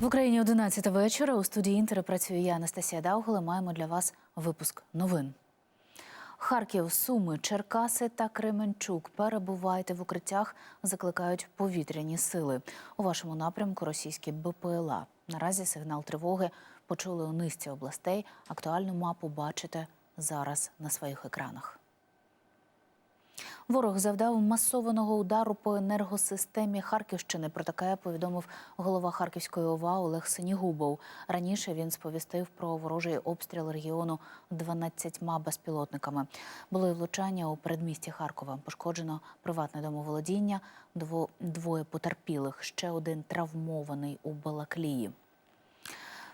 В Україні 11 вечора. У студії Інтери працює я, Анастасія Даугла. Маємо для вас випуск новин. Харків, Суми, Черкаси та Кременчук. Перебувайте в укриттях, закликають повітряні сили. У вашому напрямку російські БПЛА. Наразі сигнал тривоги почули у низці областей. Актуальну мапу бачите зараз на своїх екранах. Ворог завдав масованого удару по енергосистемі Харківщини. Про таке повідомив голова Харківської ОВА Олег Синігубов. Раніше він сповістив про ворожий обстріл регіону 12 безпілотниками. Були влучання у передмісті Харкова. Пошкоджено приватне домоволодіння, дво- двоє потерпілих, ще один травмований у Балаклії.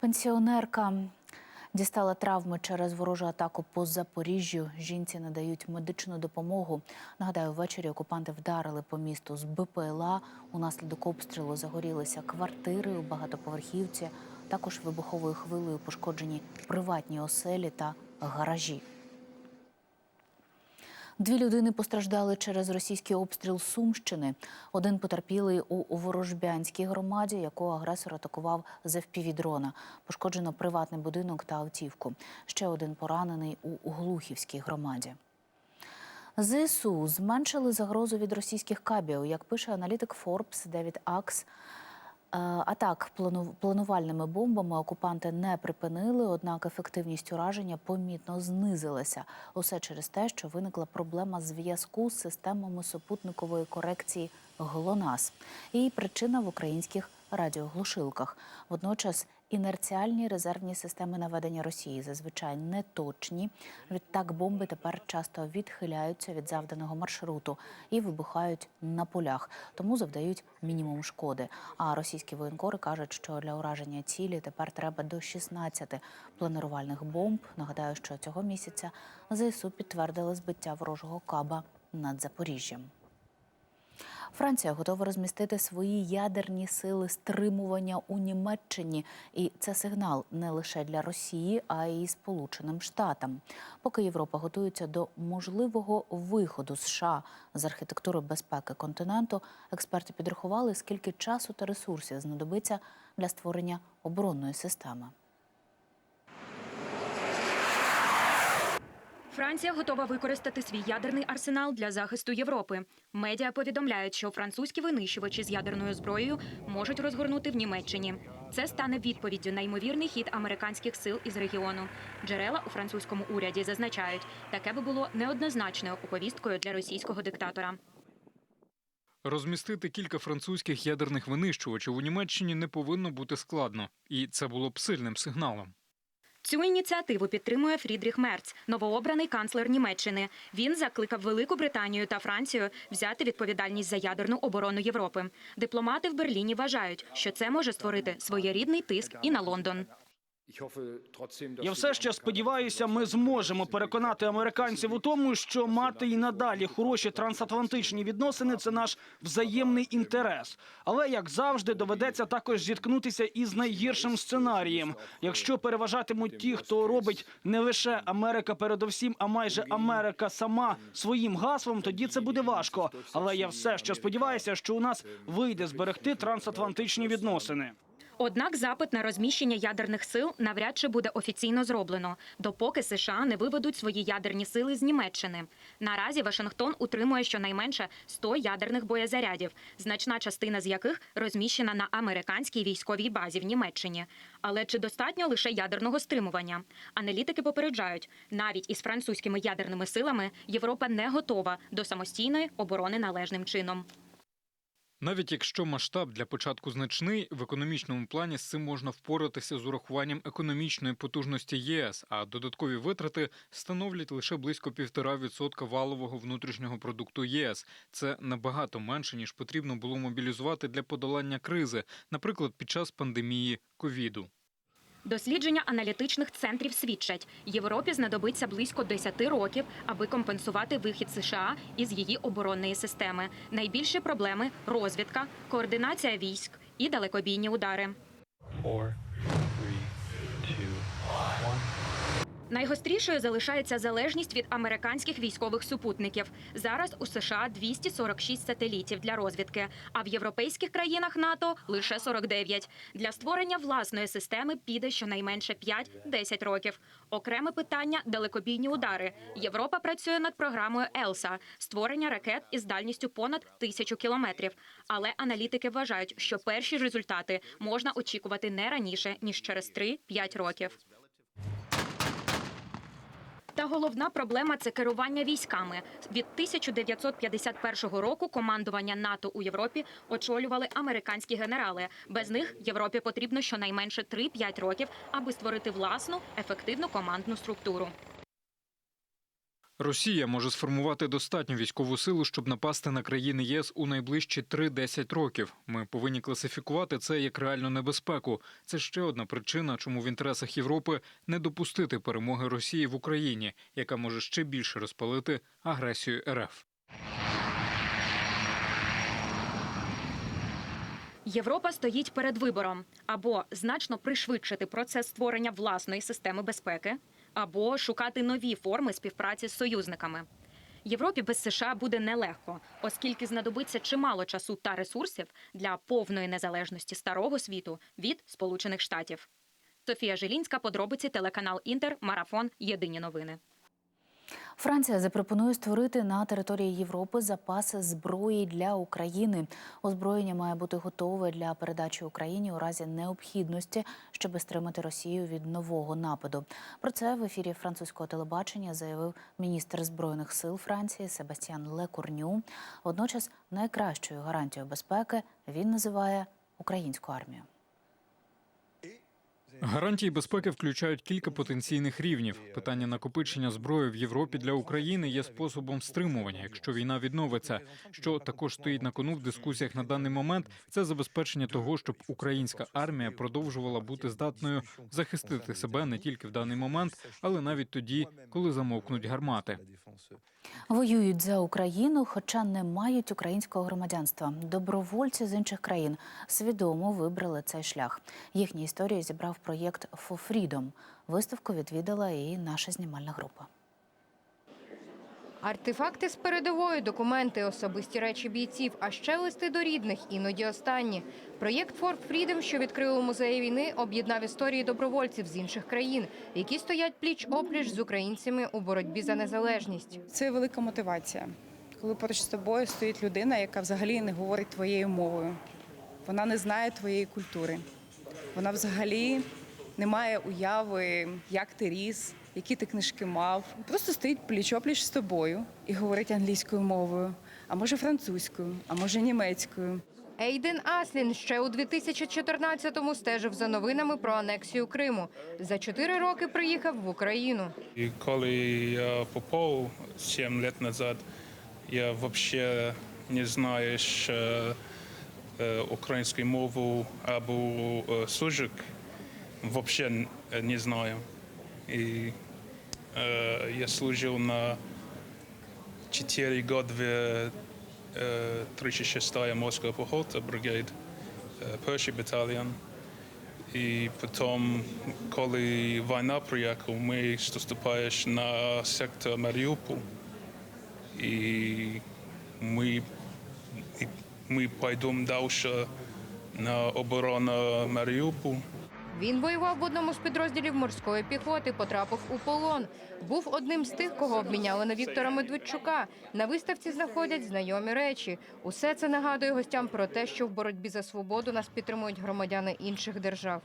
Пенсіонерка дістала травми через ворожу атаку по Запоріжжю. Жінці надають медичну допомогу. Нагадаю, ввечері окупанти вдарили по місту з БПЛА. Унаслідок обстрілу загорілися квартири у багатоповерхівці. Також вибуховою хвилею пошкоджені приватні оселі та гаражі. Дві людини постраждали через російський обстріл Сумщини. Один потерпілий у Ворожбянській громаді, яку агресор атакував з ФПВ-дрона. Пошкоджено приватний будинок та автівку. Ще один поранений у Глухівській громаді. ЗСУ зменшили загрозу від російських кабів. Як пише аналітик Forbes Девід Акс, Атак плану- планувальними бомбами окупанти не припинили, однак ефективність ураження помітно знизилася. Усе через те, що виникла проблема зв'язку з системами супутникової корекції ГЛОНАС. Її причина в українських радіоглушилках. Водночас інерціальні резервні системи наведення Росії зазвичай неточні. Відтак бомби тепер часто відхиляються від завданого маршруту і вибухають на полях, тому завдають мінімум шкоди. А російські воєнкори кажуть, що для ураження цілі тепер треба до 16 планирувальних бомб. Нагадаю, що цього місяця ЗСУ підтвердили збиття ворожого каба над Запоріжжям. Франція готова розмістити свої ядерні сили стримування у Німеччині, і це сигнал не лише для Росії, а й Сполученим Штатам. Поки Європа готується до можливого виходу США з архітектури безпеки континенту, експерти підрахували, скільки часу та ресурсів знадобиться для створення оборонної системи. Франція готова використати свій ядерний арсенал для захисту Європи. Медіа повідомляють, що французькі винищувачі з ядерною зброєю можуть розгорнути в Німеччині. Це стане відповіддю на ймовірний хід американських сил із регіону. Джерела у французькому уряді зазначають, таке би було неоднозначною оповісткою для російського диктатора. Розмістити кілька французьких ядерних винищувачів у Німеччині не повинно бути складно, і це було б сильним сигналом. Цю ініціативу підтримує Фрідріх Мерц, новообраний канцлер Німеччини. Він закликав Велику Британію та Францію взяти відповідальність за ядерну оборону Європи. Дипломати в Берліні вважають, що це може створити своєрідний тиск і на Лондон. Я все ще сподіваюся, ми зможемо переконати американців у тому, що мати і надалі хороші трансатлантичні відносини це наш взаємний інтерес. Але як завжди, доведеться також зіткнутися із найгіршим сценарієм. Якщо переважатимуть ті, хто робить не лише Америка передовсім, а майже Америка сама своїм гаслом, тоді це буде важко. Але я все ще сподіваюся, що у нас вийде зберегти трансатлантичні відносини. Однак запит на розміщення ядерних сил навряд чи буде офіційно зроблено, допоки США не виведуть свої ядерні сили з Німеччини. Наразі Вашингтон утримує щонайменше 100 ядерних боєзарядів, значна частина з яких розміщена на американській військовій базі в Німеччині. Але чи достатньо лише ядерного стримування? Аналітики попереджають, навіть із французькими ядерними силами Європа не готова до самостійної оборони належним чином. Навіть якщо масштаб для початку значний, в економічному плані з цим можна впоратися з урахуванням економічної потужності ЄС, а додаткові витрати становлять лише близько 1,5% валового внутрішнього продукту ЄС. Це набагато менше ніж потрібно було мобілізувати для подолання кризи, наприклад, під час пандемії ковіду. Дослідження аналітичних центрів свідчать, Європі знадобиться близько 10 років, аби компенсувати вихід США із її оборонної системи. Найбільші проблеми розвідка, координація військ і далекобійні удари. Найгострішою залишається залежність від американських військових супутників. Зараз у США 246 сателітів для розвідки, а в європейських країнах НАТО лише 49. Для створення власної системи піде щонайменше 5-10 років. Окреме питання далекобійні удари. Європа працює над програмою Елса створення ракет із дальністю понад тисячу кілометрів. Але аналітики вважають, що перші результати можна очікувати не раніше ніж через 3-5 років. Головна проблема це керування військами. Від 1951 року командування НАТО у Європі очолювали американські генерали. Без них Європі потрібно щонайменше 3-5 років, аби створити власну ефективну командну структуру. Росія може сформувати достатню військову силу, щоб напасти на країни ЄС у найближчі 3-10 років. Ми повинні класифікувати це як реальну небезпеку. Це ще одна причина, чому в інтересах Європи не допустити перемоги Росії в Україні, яка може ще більше розпалити агресію РФ. Європа стоїть перед вибором або значно пришвидшити процес створення власної системи безпеки, або шукати нові форми співпраці з союзниками. Європі без США буде нелегко, оскільки знадобиться чимало часу та ресурсів для повної незалежності старого світу від Сполучених Штатів. Софія Жилінська, подробиці, телеканал Інтер, марафон. Єдині новини. Франція запропонує створити на території Європи запаси зброї для України. Озброєння має бути готове для передачі Україні у разі необхідності, щоб стримати Росію від нового нападу. Про це в ефірі французького телебачення заявив міністр збройних сил Франції Себастьян Лекурню. Водночас найкращою гарантією безпеки він називає українську армію. Гарантії безпеки включають кілька потенційних рівнів. Питання накопичення зброї в Європі для України є способом стримування, якщо війна відновиться. Що також стоїть на кону в дискусіях на даний момент, це забезпечення того, щоб українська армія продовжувала бути здатною захистити себе не тільки в даний момент, але навіть тоді, коли замовкнуть гармати. Воюють за Україну, хоча не мають українського громадянства. Добровольці з інших країн свідомо вибрали цей шлях. Їхні історії зібрав проєкт For Freedom. Виставку відвідала і наша знімальна група. Артефакти з передової, документи, особисті речі бійців, а ще листи до рідних, іноді останні. Проєкт Fort Freedom, що відкрили у музеї війни, об'єднав історії добровольців з інших країн, які стоять пліч-опліч з українцями у боротьбі за незалежність. Це велика мотивація, коли поруч з тобою стоїть людина, яка взагалі не говорить твоєю мовою. Вона не знає твоєї культури. Вона взагалі не має уяви, як ти ріс, які ти книжки мав. Просто стоїть пліч-опліч з тобою і говорить англійською мовою, а може французькою, а може німецькою. Ейден Аслін ще у 2014-му стежив за новинами про анексію Криму. За чотири роки приїхав в Україну. І коли я попав 7 років назад, я взагалі не знаю е, українську мову або е, служик. Взагалі не знаю. І е, я служив на 4 роки в е, 36-я морська піхота, бригад, е, перший батальйон. І потім, коли війна приїхала, ми заступаєш на сектор Маріуполь. І ми, ми пойдемо далі на оборону Маріуполь. Він воював в одному з підрозділів морської піхоти, потрапив у полон. Був одним з тих, кого обміняли на Віктора Медведчука. На виставці знаходять знайомі речі. Усе це нагадує гостям про те, що в боротьбі за свободу нас підтримують громадяни інших держав.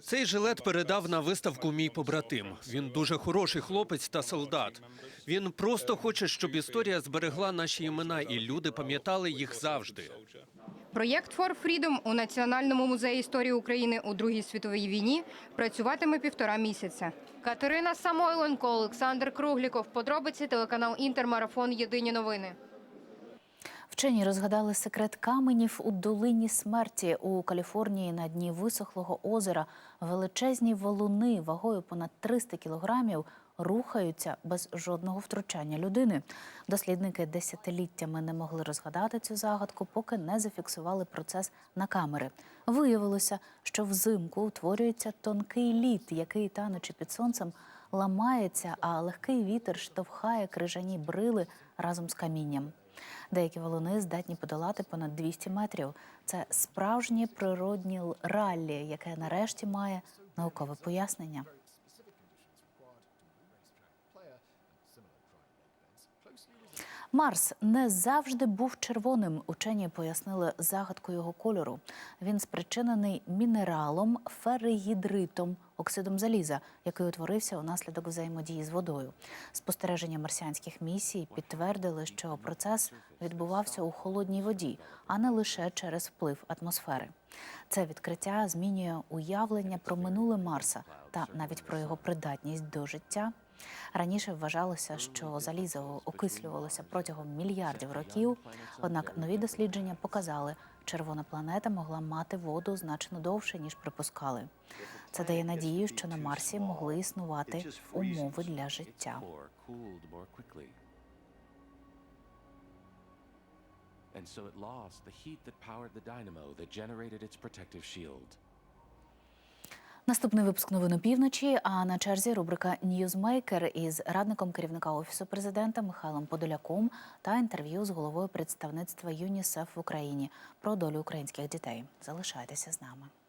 Цей жилет передав на виставку мій побратим. Він дуже хороший хлопець та солдат. Він просто хоче, щоб історія зберегла наші імена, і люди пам'ятали їх завжди. Проєкт For Freedom у Національному музеї історії України у Другій світовій війні працюватиме півтора місяця. Катерина Самойленко, Олександр Кругліков. Подробиці телеканал Інтермарафон. Єдині новини. Вчені розгадали секрет каменів у долині смерті у Каліфорнії на дні висохлого озера. Величезні валуни вагою понад 300 кілограмів рухаються без жодного втручання людини. Дослідники десятиліттями не могли розгадати цю загадку, поки не зафіксували процес на камери. Виявилося, що взимку утворюється тонкий лід, який танучи під сонцем, ламається, а легкий вітер штовхає крижані брили разом з камінням. Деякі валуни здатні подолати понад 200 метрів. Це справжнє природнє раллі, яке нарешті має наукове пояснення. Марс не завжди був червоним. Учені пояснили загадку його кольору. Він спричинений мінералом феригідритом, оксидом заліза, який утворився унаслідок взаємодії з водою. Спостереження марсіанських місій підтвердили, що процес відбувався у холодній воді, а не лише через вплив атмосфери. Це відкриття змінює уявлення про минуле Марса та навіть про його придатність до життя. Раніше вважалося, що залізо окислювалося протягом мільярдів років. Однак нові дослідження показали, червона планета могла мати воду значно довше ніж припускали. Це дає надію, що на Марсі могли існувати умови для життя. And so it lost the heat that powered the dynamo that generated its protective shield. Наступний випуск новин опівночі. А на черзі рубрика Ньюзмейкер із радником керівника офісу президента Михайлом Подоляком та інтерв'ю з головою представництва ЮНІСЕФ в Україні про долю українських дітей. Залишайтеся з нами.